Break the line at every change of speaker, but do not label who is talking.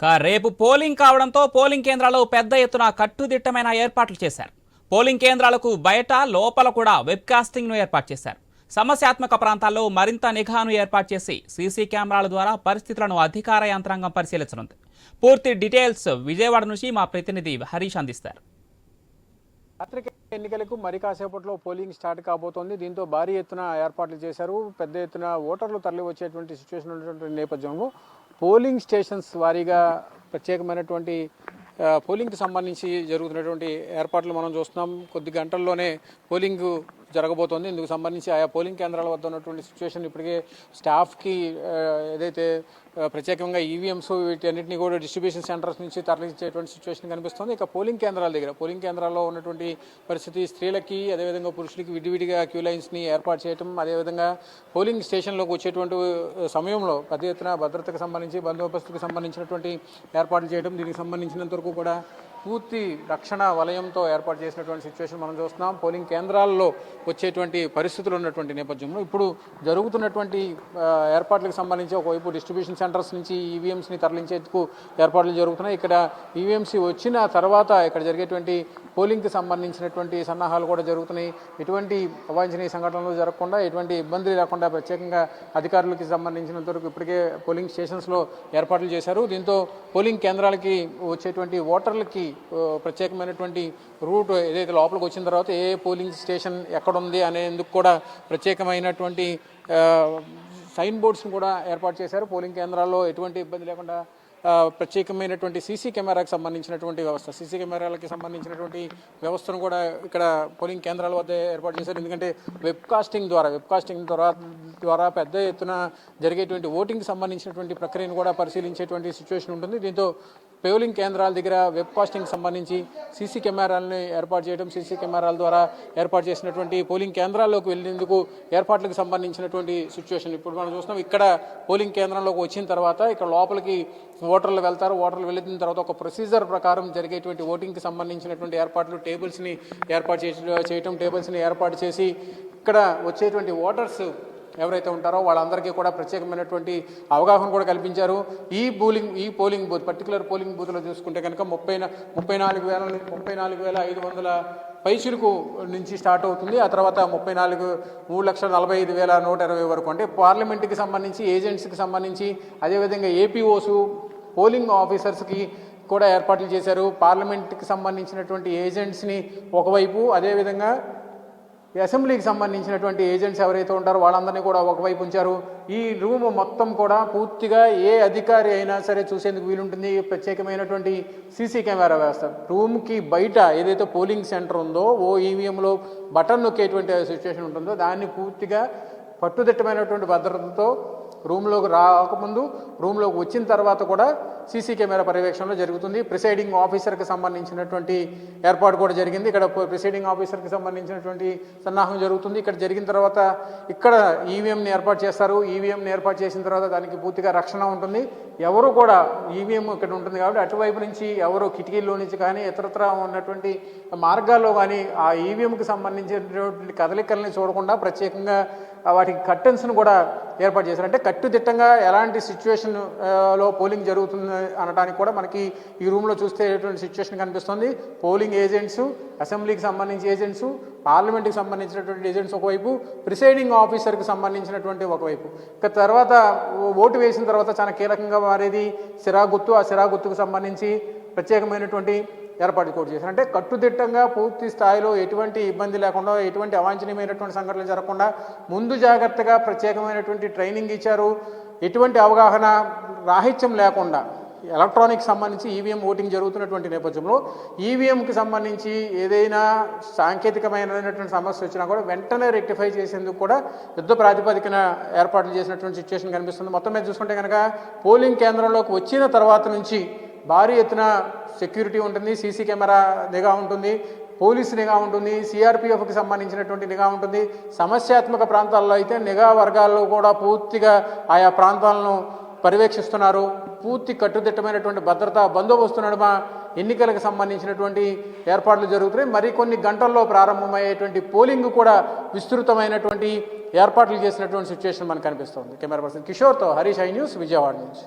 కా రేపు పోలింగ్ కావడంతో పోలింగ్ కేంద్రాలు పెద్ద ఎత్తున కట్టుదిట్టమైన ఏర్పాట్లు చేశారు. పోలింగ్ కేంద్రాలకు బయట లోపల కూడా వెబ్కాస్టింగ్ను ఏర్పాటు చేశారు. సమస్యాత్మక ప్రాంతాల్లో మరింత నిఘాను ఏర్పాటు చేసి సీసీ కెమెరాల ద్వారా పరిస్థితులను అధికార యంత్రాంగం పరిశీలించనుంది. పూర్తి డీటెయిల్స్ విజయవాడ నుంచి మా ప్రతినిధి హరీష్ అందిస్తారు.
పత్రిక ఎన్నికలకు మరి కాసేపట్లో పోలింగ్ స్టార్ట్ కాబోతోంది. దీంతో భారీ ఎత్తున ఏర్పాట్లు చేశారు. పెద్ద ఎత్తున ఓటర్లు తరలి వచ్చేటువంటి సిచ్యువేషన్ ఉన్నటువంటి నేపథ్యంలో పోలింగ్ స్టేషన్స్ వారీగా ప్రత్యేకమైనటువంటి పోలింగ్కి సంబంధించి జరుగుతున్నటువంటి ఏర్పాట్లు మనం చూస్తున్నాం. కొద్ది గంటల్లోనే పోలింగ్ జరగబోతోంది. ఇందుకు సంబంధించి ఆయా పోలింగ్ కేంద్రాల వద్ద ఉన్నటువంటి సిచ్యువేషన్ ఇప్పటికే స్టాఫ్కి ఏదైతే ప్రత్యేకంగా ఈవీఎంస్ వీటన్నిటిని కూడా డిస్ట్రిబ్యూషన్ సెంటర్స్ నుంచి తరలించేటువంటి సిచ్యువేషన్ కనిపిస్తుంది. ఇక పోలింగ్ కేంద్రాల దగ్గర పోలింగ్ కేంద్రాల్లో ఉన్నటువంటి పరిస్థితి స్త్రీలకి అదేవిధంగా పురుషులకి విడివిడిగా క్యూ లైన్స్ని ఏర్పాటు చేయటం అదేవిధంగా పోలింగ్ స్టేషన్లోకి వచ్చేటువంటి సమయంలో పెద్ద ఎత్తున భద్రతకు సంబంధించి బందోబస్తుకు సంబంధించినటువంటి ఏర్పాట్లు చేయడం దీనికి సంబంధించినంత వరకు కూడా పూర్తి రక్షణ వలయంతో ఏర్పాటు చేసినటువంటి సిచ్యువేషన్ మనం చూస్తున్నాం. పోలింగ్ కేంద్రాల్లో వచ్చేటువంటి పరిస్థితులు ఉన్నటువంటి నేపథ్యంలో ఇప్పుడు జరుగుతున్నటువంటి ఏర్పాట్లకు సంబంధించి ఒకవైపు డిస్ట్రిబ్యూషన్ సెంటర్స్ నుంచి ఈవీఎంస్ని తరలించేందుకు ఏర్పాట్లు జరుగుతున్నాయి. ఇక్కడ ఈవీఎంసీ వచ్చిన తర్వాత ఇక్కడ జరిగేటువంటి పోలింగ్కి సంబంధించినటువంటి సన్నాహాలు కూడా జరుగుతున్నాయి. ఎటువంటి అవాంఛనీయ సంఘటనలు జరగకుండా ఎటువంటి ఇబ్బంది లేకుండా ప్రత్యేకంగా అధికారులకి సంబంధించినంత వరకు ఇప్పటికే పోలింగ్ స్టేషన్స్లో ఏర్పాట్లు చేశారు. దీంతో పోలింగ్ కేంద్రాలకి వచ్చేటువంటి ఓటర్లకి ప్రత్యేకమైనటువంటి రూట్ ఏదైతే లోపలికి వచ్చిన తర్వాత ఏ పోలింగ్ స్టేషన్ ఎక్కడుంది అనేందుకు కూడా ప్రత్యేకమైనటువంటి సైన్ బోర్డ్స్ని కూడా ఏర్పాటు చేశారు. పోలింగ్ కేంద్రాల్లో ఎటువంటి ఇబ్బంది లేకుండా ప్రత్యేకమైనటువంటి సీసీ కెమెరాకి సంబంధించినటువంటి వ్యవస్థ సీసీ కెమెరాలకి సంబంధించినటువంటి వ్యవస్థను కూడా ఇక్కడ పోలింగ్ కేంద్రాల వద్ద ఏర్పాటు చేశారు. ఎందుకంటే వెబ్ కాస్టింగ్ ద్వారా వెబ్ కాస్టింగ్ ద్వారా ద్వారా పెద్ద ఎత్తున జరిగేటువంటి ఓటింగ్కి సంబంధించినటువంటి ప్రక్రియను కూడా పరిశీలించేటువంటి సిచ్యువేషన్ ఉంటుంది. దీంతో పోలింగ్ కేంద్రాల దగ్గర వెబ్ కాస్టింగ్ సంబంధించి సీసీ కెమెరాలని ఏర్పాటు చేయడం సీసీ కెమెరాల ద్వారా ఏర్పాటు చేసినటువంటి పోలింగ్ కేంద్రాల్లోకి వెళ్ళేందుకు ఏర్పాట్లకు సంబంధించినటువంటి సిచ్యువేషన్ ఇప్పుడు మనం చూస్తున్నాం ఇక్కడ పోలింగ్ కేంద్రంలోకి వచ్చిన తర్వాత ఇక్కడ లోపలికి ఓటర్లు వెళ్తారు. ఓటర్లు వెళ్ళిన తర్వాత ఒక ప్రొసీజర్ ప్రకారం జరిగేటువంటి ఓటింగ్కి సంబంధించినటువంటి ఏర్పాట్లు టేబుల్స్ని ఏర్పాటు చేయడం చేయటం టేబుల్స్ని ఏర్పాటు చేసి ఇక్కడ వచ్చేటువంటి ఓటర్స్ ఎవరైతే ఉంటారో వాళ్ళందరికీ కూడా ప్రత్యేకమైనటువంటి అవగాహన కూడా కల్పించారు. ఈ పోలింగ్ ఈ పోలింగ్ బూత్ పర్టికులర్ పోలింగ్ బూత్లో చూసుకుంటే కనుక ముప్పై ముప్పై నాలుగు వేల ముప్పై నాలుగు వేల ఐదు వందల పైచులకు నుంచి స్టార్ట్ అవుతుంది. ఆ తర్వాత ముప్పై నాలుగు మూడు లక్షల నలభై ఐదు వేల నూట ఇరవై వరకు. అంటే పార్లమెంట్కి సంబంధించి ఏజెంట్స్కి సంబంధించి అదేవిధంగా ఏపీఓసు పోలింగ్ ఆఫీసర్స్కి కూడా ఏర్పాట్లు చేశారు. పార్లమెంట్కి సంబంధించినటువంటి ఏజెంట్స్ని ఒకవైపు అదేవిధంగా ఈ అసెంబ్లీకి సంబంధించినటువంటి ఏజెంట్స్ ఎవరైతే ఉంటారో వాళ్ళందరినీ కూడా ఒకవైపు ఉంచారు. ఈ రూమ్ మొత్తం కూడా పూర్తిగా ఏ అధికారి అయినా సరే చూసేందుకు వీలుంటుంది. ప్రత్యేకమైనటువంటి సీసీ కెమెరా వ్యవస్థ. రూమ్కి బయట ఏదైతే పోలింగ్ సెంటర్ ఉందో ఓ ఈవీఎంలో బటన్ నొక్కేటువంటి సిచ్యువేషన్ ఉంటుందో దాన్ని పూర్తిగా పట్టుదిట్టమైనటువంటి భద్రతతో రూమ్లోకి రాకముందు రూమ్లోకి వచ్చిన తర్వాత కూడా సీసీ కెమెరా పర్యవేక్షణలో జరుగుతుంది. ప్రిసైడింగ్ ఆఫీసర్కి సంబంధించినటువంటి ఏర్పాటు కూడా జరిగింది. ఇక్కడ ప్రిసైడింగ్ ఆఫీసర్కి సంబంధించినటువంటి సన్నాహం జరుగుతుంది. ఇక్కడ జరిగిన తర్వాత ఇక్కడ ఈవీఎంని ఏర్పాటు చేస్తారు. ఈవీఎంని ఏర్పాటు చేసిన తర్వాత దానికి పూర్తిగా రక్షణ ఉంటుంది. ఎవరు కూడా ఈవీఎం ఇక్కడ ఉంటుంది కాబట్టి అటువైపు నుంచి ఎవరు కిటికీల్లో నుంచి కానీ ఇతరత్ర ఉన్నటువంటి మార్గాల్లో కానీ ఆ ఈవీఎంకి సంబంధించినటువంటి కదలికల్ని చూడకుండా ప్రత్యేకంగా వాటికి కర్టెన్స్ను కూడా ఏర్పాటు చేశారు. అంటే కట్టుదిట్టంగా ఎలాంటి సిచ్యువేషన్లో పోలింగ్ జరుగుతుంది అనడానికి కూడా మనకి ఈ రూమ్లో చూస్తే ఎటువంటి సిచ్యువేషన్ కనిపిస్తుంది. పోలింగ్ ఏజెంట్స్ అసెంబ్లీకి సంబంధించి ఏజెంట్స్ పార్లమెంట్కి సంబంధించినటువంటి ఏజెంట్స్ ఒకవైపు ప్రిసైడింగ్ ఆఫీసర్కి సంబంధించినటువంటి ఒకవైపు. ఇక తర్వాత ఓటు వేసిన తర్వాత చాలా కీలకంగా మారేది సిరా గుర్తు ఆ సిరా గుర్తుకు సంబంధించి ప్రత్యేకమైనటువంటి ఏర్పాటు కూడా చేశారు. అంటే కట్టుదిట్టంగా పూర్తి స్థాయిలో ఎటువంటి ఇబ్బంది లేకుండా ఎటువంటి అవాంఛనీయమైనటువంటి సంఘటనలు జరగకుండా ముందు జాగ్రత్తగా ప్రత్యేకమైనటువంటి ట్రైనింగ్ ఇచ్చారు. ఎటువంటి అవగాహన రాహిత్యం లేకుండా ఎలక్ట్రానిక్ సంబంధించి ఈవీఎం ఓటింగ్ జరుగుతున్నటువంటి నేపథ్యంలో ఈవీఎంకి సంబంధించి ఏదైనా సాంకేతికమైనటువంటి సమస్య వచ్చినా కూడా వెంటనే రెక్టిఫై చేసేందుకు కూడా యుద్ధ ప్రాతిపదికన ఏర్పాట్లు చేసినటువంటి సిచ్యువేషన్ కనిపిస్తుంది. మొత్తం మీద చూసుకుంటే కనుక పోలింగ్ కేంద్రంలోకి వచ్చిన తర్వాత నుంచి భారీ ఎత్తున సెక్యూరిటీ ఉంటుంది సీసీ కెమెరా నిఘా ఉంటుంది పోలీసు నిఘా ఉంటుంది సిఆర్పిఎఫ్కి సంబంధించినటువంటి నిఘా ఉంటుంది. సమస్యాత్మక ప్రాంతాల్లో అయితే నిఘా వర్గాల్లో కూడా పూర్తిగా ఆయా ప్రాంతాలను పర్యవేక్షిస్తున్నారు. పూర్తి కట్టుదిట్టమైనటువంటి భద్రతా బందోబస్తు నడుమ ఎన్నికలకు సంబంధించినటువంటి ఏర్పాట్లు జరుగుతున్నాయి. మరికొన్ని గంటల్లో ప్రారంభమయ్యేటువంటి పోలింగ్ కూడా విస్తృతమైనటువంటి ఏర్పాట్లు చేసినటువంటి సిచ్యువేషన్ మనకు కనిపిస్తుంది. కెమెరా పర్సన్ కిషోర్తో హరీష్ ఐ న్యూస్ విజయవాడ నుంచి.